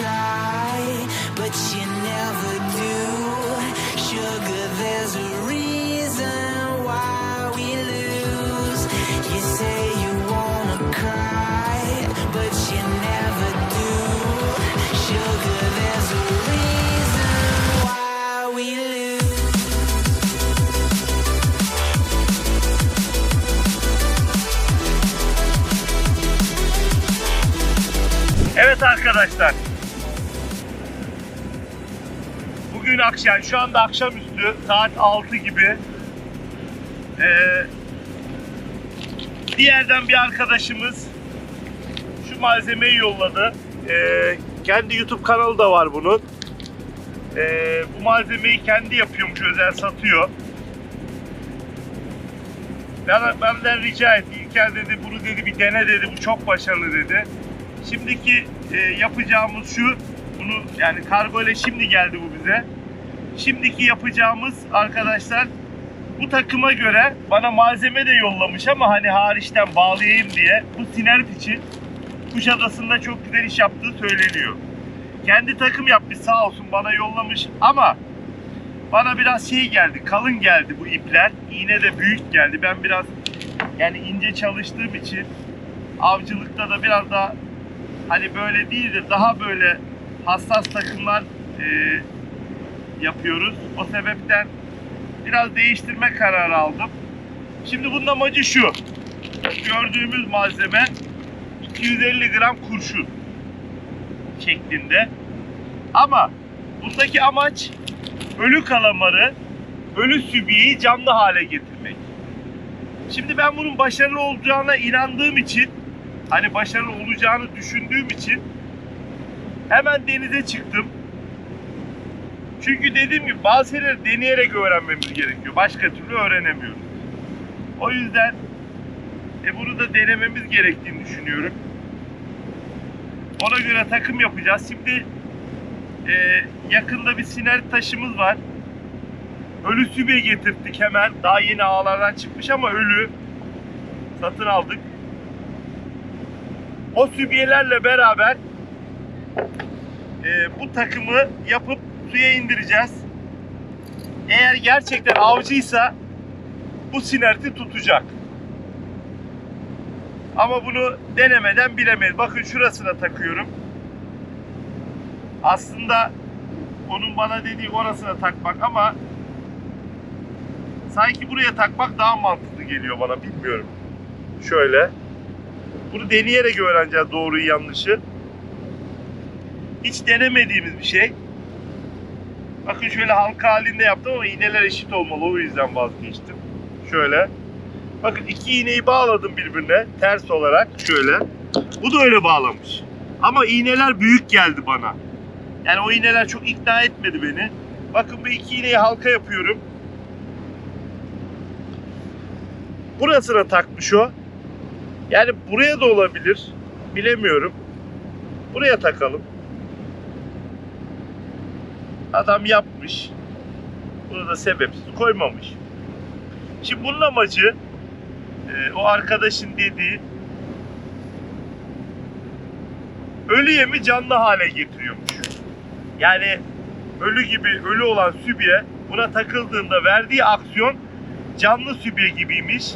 try, but you never do. Sugar, there's a reason why we lose. You say you wanna cry, but you never do. Sugar, there's a reason why we lose. Evet arkadaşlar. Bugün akşam, şu anda akşamüstü saat 6 gibi. Ee, diğerden bir arkadaşımız şu malzemeyi yolladı. Ee, kendi YouTube kanalı da var bunun. Ee, bu malzemeyi kendi yapıyormuş, özel satıyor. Ben, benden rica etti. İlker dedi bunu dedi bir dene dedi. Bu çok başarılı dedi. Şimdiki e, yapacağımız şu. Bunu yani kargo ile şimdi geldi bu bize. Şimdiki yapacağımız arkadaşlar bu takıma göre bana malzeme de yollamış ama hani hariçten bağlayayım diye bu sinert için Kuşadası'nda çok güzel iş yaptığı söyleniyor. Kendi takım yapmış sağ olsun bana yollamış ama bana biraz şey geldi, kalın geldi bu ipler. İğne de büyük geldi. Ben biraz yani ince çalıştığım için avcılıkta da biraz daha hani böyle değil de daha böyle hassas takımlar e, yapıyoruz. O sebepten biraz değiştirme kararı aldım. Şimdi bunun amacı şu. Gördüğümüz malzeme 250 gram kurşun şeklinde. Ama bundaki amaç ölü kalamarı, ölü sübiyeyi canlı hale getirmek. Şimdi ben bunun başarılı olacağına inandığım için, hani başarılı olacağını düşündüğüm için hemen denize çıktım. Çünkü dediğim gibi bazı şeyleri deneyerek öğrenmemiz gerekiyor. Başka türlü öğrenemiyoruz. O yüzden e, bunu da denememiz gerektiğini düşünüyorum. Ona göre takım yapacağız. Şimdi e, yakında bir siner taşımız var. Ölü sübe getirttik hemen. Daha yeni ağlardan çıkmış ama ölü. Satın aldık. O sübyelerle beraber e, bu takımı yapıp suya indireceğiz. Eğer gerçekten avcıysa bu sinerti tutacak. Ama bunu denemeden bilemeyiz. Bakın şurasına takıyorum. Aslında onun bana dediği orasına takmak ama sanki buraya takmak daha mantıklı geliyor bana bilmiyorum. Şöyle. Bunu deneyerek öğreneceğiz doğruyu yanlışı. Hiç denemediğimiz bir şey. Bakın şöyle halka halinde yaptım ama iğneler eşit olmalı. O yüzden vazgeçtim. Şöyle. Bakın iki iğneyi bağladım birbirine ters olarak şöyle. Bu da öyle bağlamış. Ama iğneler büyük geldi bana. Yani o iğneler çok ikna etmedi beni. Bakın bu iki iğneyi halka yapıyorum. Burasına takmış o. Yani buraya da olabilir. Bilemiyorum. Buraya takalım. Adam yapmış. Bunu da sebepsiz koymamış. Şimdi bunun amacı e, o arkadaşın dediği ölü yemi canlı hale getiriyormuş. Yani ölü gibi ölü olan sübye buna takıldığında verdiği aksiyon canlı sübye gibiymiş.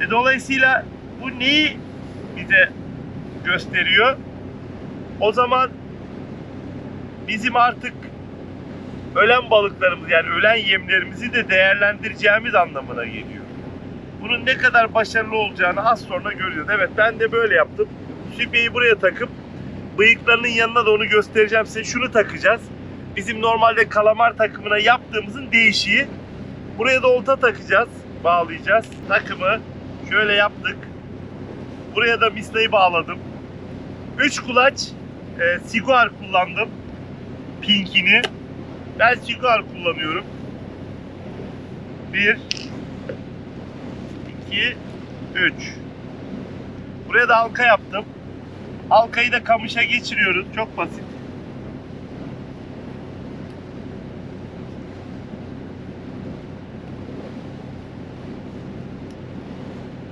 E, dolayısıyla bu neyi bize gösteriyor? O zaman bizim artık ölen balıklarımız yani ölen yemlerimizi de değerlendireceğimiz anlamına geliyor. Bunun ne kadar başarılı olacağını az sonra göreceğiz. Evet ben de böyle yaptım. Sübyeyi buraya takıp bıyıklarının yanına da onu göstereceğim size. Şunu takacağız. Bizim normalde kalamar takımına yaptığımızın değişiği. Buraya da olta takacağız. Bağlayacağız. Takımı şöyle yaptık. Buraya da misnayı bağladım. 3 kulaç e, siguar kullandım. Pinkini. Ben siguar kullanıyorum. 1 2 3 Buraya da halka yaptım. Halkayı da kamışa geçiriyoruz. Çok basit.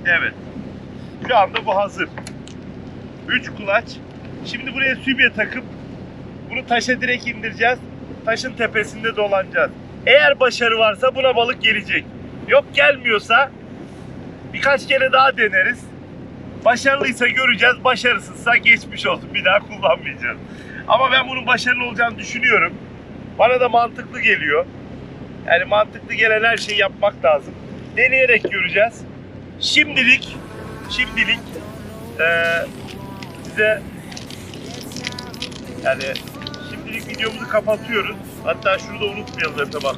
Evet. Şu anda bu hazır. 3 kulaç. Şimdi buraya sübye takıp Bunu taşa direkt indireceğiz. Taşın tepesinde dolanacağız. Eğer başarı varsa buna balık gelecek. Yok gelmiyorsa birkaç kere daha deneriz. Başarılıysa göreceğiz, başarısızsa geçmiş olsun. Bir daha kullanmayacağız. Ama ben bunun başarılı olacağını düşünüyorum. Bana da mantıklı geliyor. Yani mantıklı gelen her şeyi yapmak lazım. Deneyerek göreceğiz. Şimdilik, şimdilik eee, size yani şimdilik videomuzu kapatıyoruz. Hatta şunu da unutmayalım Efe bak.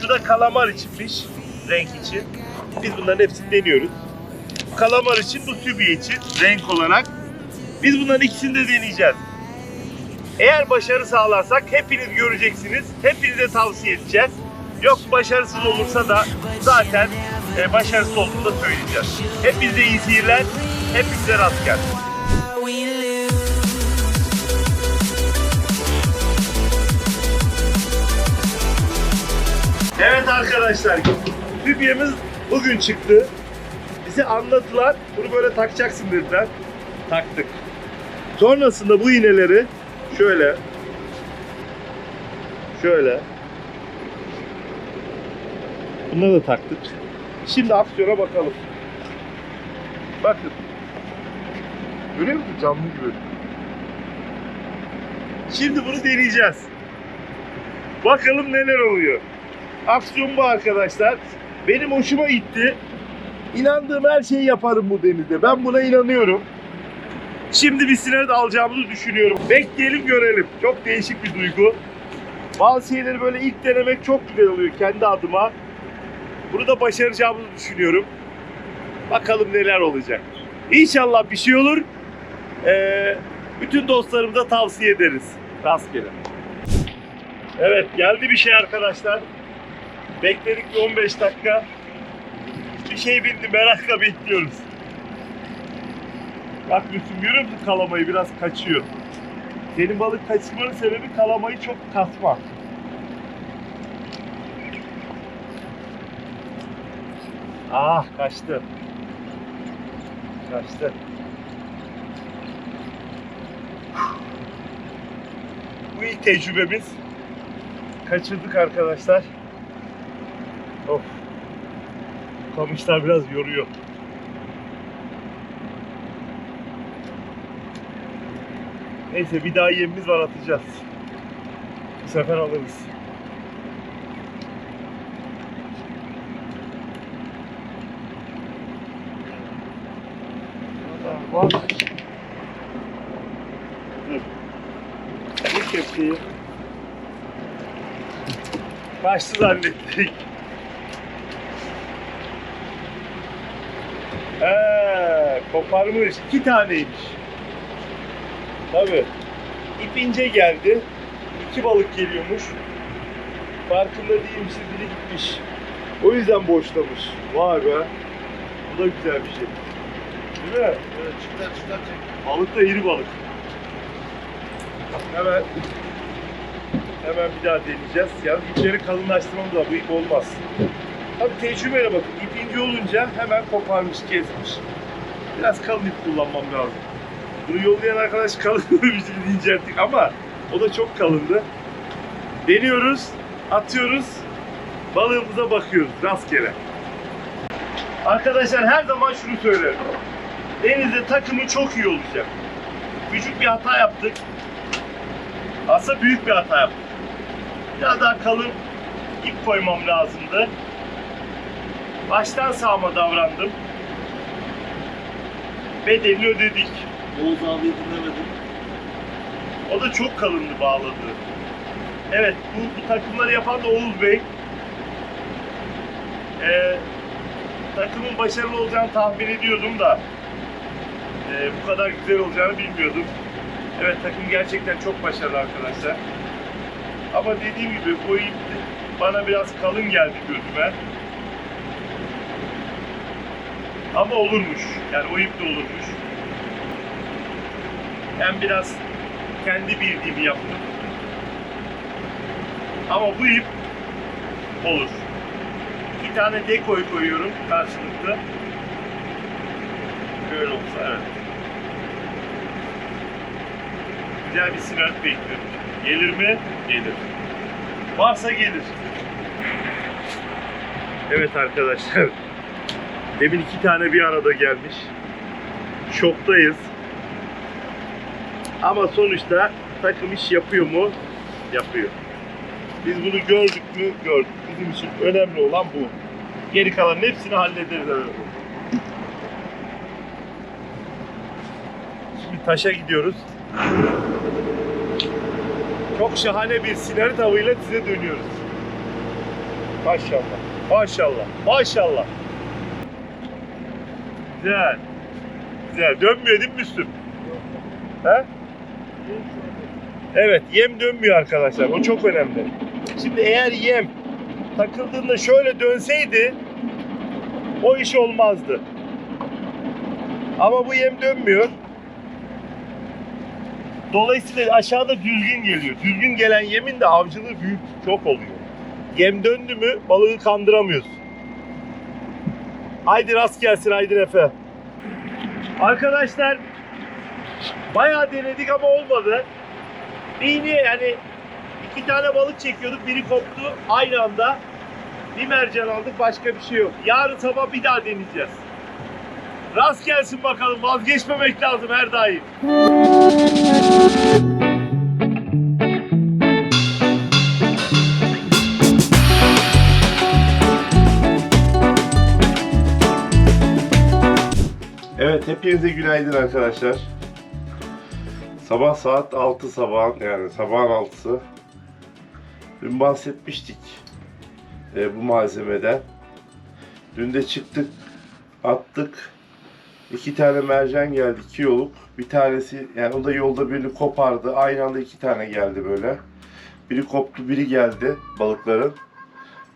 Şu da kalamar içinmiş, renk için. Biz bunların hepsini deniyoruz. Kalamar için, bu sübye için renk olarak. Biz bunların ikisini de deneyeceğiz. Eğer başarı sağlarsak hepiniz göreceksiniz. Hepinize tavsiye edeceğiz. Yok başarısız olursa da zaten e, başarısız olduğunu da söyleyeceğiz. Hepinize iyi seyirler. Hepinize rast gelsin. Evet arkadaşlar, sübyemiz bugün çıktı. Bize anlatılan, bunu böyle takacaksın dediler. Taktık. Sonrasında bu iğneleri şöyle, şöyle, bunları da taktık. Şimdi aksiyona bakalım. Bakın. Görüyor musun? Canlı gibi. Şimdi bunu deneyeceğiz. Bakalım neler oluyor. Aksiyon bu arkadaşlar. Benim hoşuma gitti. İnandığım her şeyi yaparım bu denizde. Ben buna inanıyorum. Şimdi bir sinet alacağımızı düşünüyorum. Bekleyelim görelim. Çok değişik bir duygu. Bazı şeyleri böyle ilk denemek çok güzel oluyor kendi adıma. Bunu da başaracağımızı düşünüyorum. Bakalım neler olacak. İnşallah bir şey olur. Ee, bütün dostlarımıza tavsiye ederiz. Rastgele. Evet geldi bir şey arkadaşlar. Bekledik bir 15 dakika. Bir şey bindi merakla bekliyoruz. Bak Müslüm görüyor musun kalamayı biraz kaçıyor. Senin balık kaçırmanın sebebi kalamayı çok kasma. Ah kaçtı. Kaçtı. Bu ilk tecrübemiz. Kaçırdık arkadaşlar. Of. Kamışlar biraz yoruyor. Neyse bir daha yemimiz var atacağız. Bu sefer alırız. Var. Bu kepçeyi kaçtı zannettik. Ee, koparmış. İki taneymiş. Tabii. İp ince geldi. İki balık geliyormuş. Farkında değilmiş, biri gitmiş. O yüzden boşlamış. Vay be. Bu da güzel bir şey. Değil mi? Evet, çıkar çıkar çek. Balık da iri balık. Hemen hemen bir daha deneyeceğiz. Yalnız ipleri kalınlaştırmamız lazım. Bu ip olmaz. Tabii tecrübeyle bakın. İp ince olunca hemen koparmış, kesmiş. Biraz kalın ip kullanmam lazım. Bunu yollayan arkadaş kalın şey incelttik ama o da çok kalındı. Deniyoruz, atıyoruz, balığımıza bakıyoruz rastgele. Arkadaşlar her zaman şunu söylerim. Denizde takımı çok iyi olacak. Küçük bir hata yaptık. Aslında büyük bir hata yaptık. Biraz daha kalın ip koymam lazımdı. Baştan sağma davrandım. Bedelini ödedik. Oğuz abiyi dinlemedim. O da çok kalındı bağladığı. Evet bu, bu takımları yapan da Oğuz Bey. Ee, takımın başarılı olacağını tahmin ediyordum da ee, bu kadar güzel olacağını bilmiyordum. Evet takım gerçekten çok başarılı arkadaşlar. Ama dediğim gibi o ip bana biraz kalın geldi gözüme. Ama olurmuş. Yani o ip de olurmuş. Ben biraz kendi bildiğimi yaptım. Ama bu ip olur. İki tane dekoy koyuyorum karşılıklı. Böyle olsa evet. güzel bir sinerit bekliyorum. Gelir mi? Gelir. Varsa gelir. Evet arkadaşlar. Demin iki tane bir arada gelmiş. Şoktayız. Ama sonuçta takım iş yapıyor mu? Yapıyor. Biz bunu gördük mü? Gördük. Bizim için önemli olan bu. Geri kalan hepsini hallederiz. Şimdi taşa gidiyoruz. Çok şahane bir sinerit avıyla size dönüyoruz. Maşallah. Maşallah. Maşallah. Güzel. Güzel. Dönmüyor değil mi Müslüm? He? Evet, yem dönmüyor arkadaşlar. O çok önemli. Şimdi eğer yem takıldığında şöyle dönseydi o iş olmazdı. Ama bu yem dönmüyor. Dolayısıyla aşağıda düzgün geliyor. Düzgün gelen yemin de avcılığı büyük çok oluyor. Yem döndü mü balığı kandıramıyorsun. Haydi rast gelsin Aydın Efe. Arkadaşlar bayağı denedik ama olmadı. İğne yani iki tane balık çekiyorduk biri koptu aynı anda. Bir mercan aldık başka bir şey yok. Yarın sabah bir daha deneyeceğiz. Rast gelsin bakalım vazgeçmemek lazım her daim. Hepinize günaydın arkadaşlar. Sabah saat 6 sabah yani sabahın 6'sı. Dün bahsetmiştik e, bu malzemeden. Dün de çıktık attık. İki tane mercan geldi iki yoluk. Bir tanesi yani o da yolda birini kopardı. Aynı anda iki tane geldi böyle. Biri koptu biri geldi balıkların.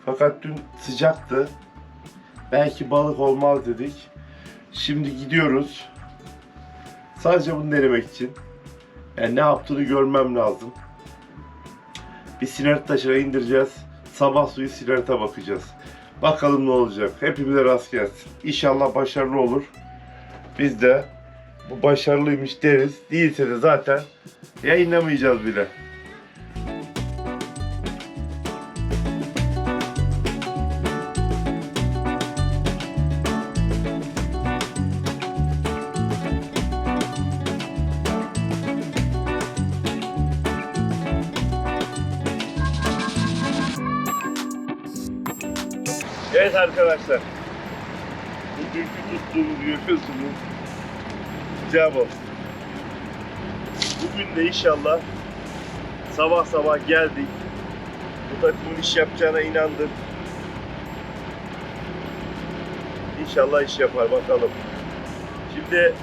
Fakat dün sıcaktı. Belki balık olmaz dedik. Şimdi gidiyoruz. Sadece bunu denemek için. Yani ne yaptığını görmem lazım. Bir sinerit taşına indireceğiz. Sabah suyu sinerite bakacağız. Bakalım ne olacak. Hepimize rast gelsin. İnşallah başarılı olur. Biz de bu başarılıymış deriz. Değilse de zaten yayınlamayacağız bile. Evet arkadaşlar. Bugünkü tuttuğumuz görüyorsunuz. Balık. Bugün de inşallah sabah sabah geldik. Bu takımın iş yapacağına inandım. İnşallah iş yapar bakalım. Şimdi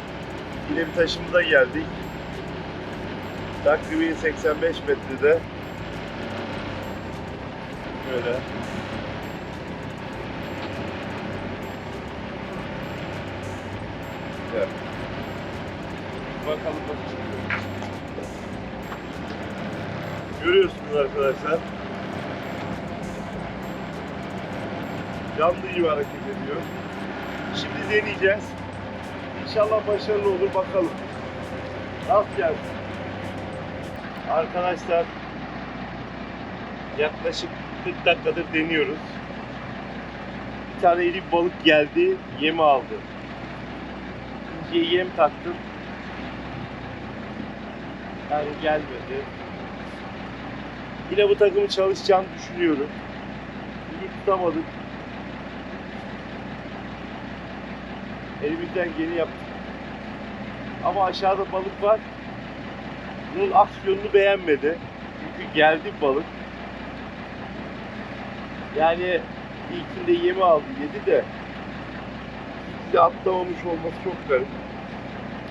yine bir taşımıza geldik. Takribi 85 metrede. Böyle. Bakalım. Görüyorsunuz arkadaşlar. Canlı gibi hareket ediyor. Şimdi deneyeceğiz. İnşallah başarılı olur bakalım. Rast gelsin. Arkadaşlar yaklaşık 40 dakikadır deniyoruz. Bir tane iri balık geldi, yemi aldı. İkinciye yem taktım. Yani gelmedi. Yine bu takımı çalışacağını düşünüyorum. İyi tutamadık. Elimizden geleni yaptık. Ama aşağıda balık var. Bunun aksiyonunu beğenmedi. Çünkü geldi balık. Yani ilkinde yemi aldı yedi de bizi atlamamış olması çok garip.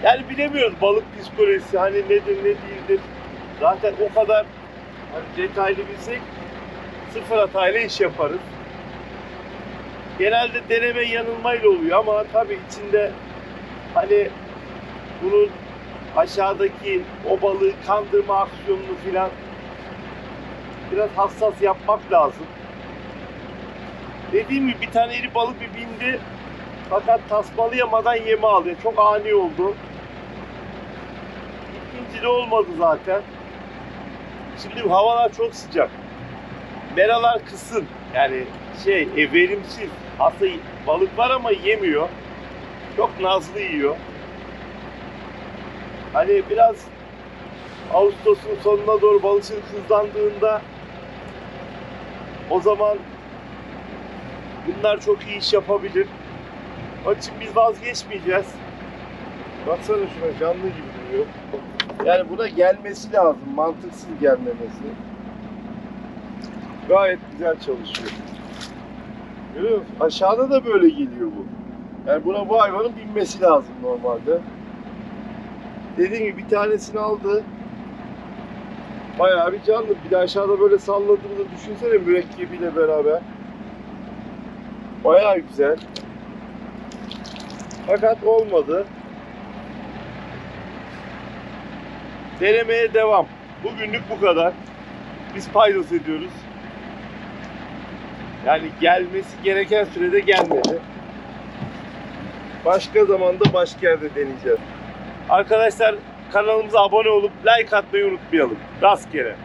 Yani bilemiyoruz balık psikolojisi hani nedir ne değildir. Zaten o kadar hani detaylı bilsek sıfır hatayla iş yaparız. Genelde deneme yanılmayla oluyor ama tabii içinde hani bunun aşağıdaki o balığı kandırma aksiyonunu filan biraz hassas yapmak lazım. Dediğim gibi bir tane iri balık bir bindi fakat tasmalayamadan yemi aldı. Çok ani oldu. İkinci etkili olmadı zaten. Şimdi havalar çok sıcak. Meralar kısın. Yani şey e, verimsiz. Aslında balık var ama yemiyor. Çok nazlı yiyor. Hani biraz Ağustos'un sonuna doğru balıkçılık hızlandığında o zaman bunlar çok iyi iş yapabilir. Onun için biz vazgeçmeyeceğiz. Baksana şuna canlı gibi duruyor. Yani buna gelmesi lazım. Mantıksız gelmemesi. Gayet güzel çalışıyor. Görüyor musun? Aşağıda da böyle geliyor bu. Yani buna bu hayvanın binmesi lazım normalde. Dediğim gibi bir tanesini aldı. Bayağı bir canlı. Bir de aşağıda böyle salladığımda düşünsene mürekkebiyle beraber. Bayağı güzel. Fakat olmadı. Denemeye devam. Bugünlük bu kadar. Biz paydos ediyoruz. Yani gelmesi gereken sürede gelmedi. Başka zamanda başka yerde deneyeceğiz. Arkadaşlar kanalımıza abone olup like atmayı unutmayalım. Rastgele.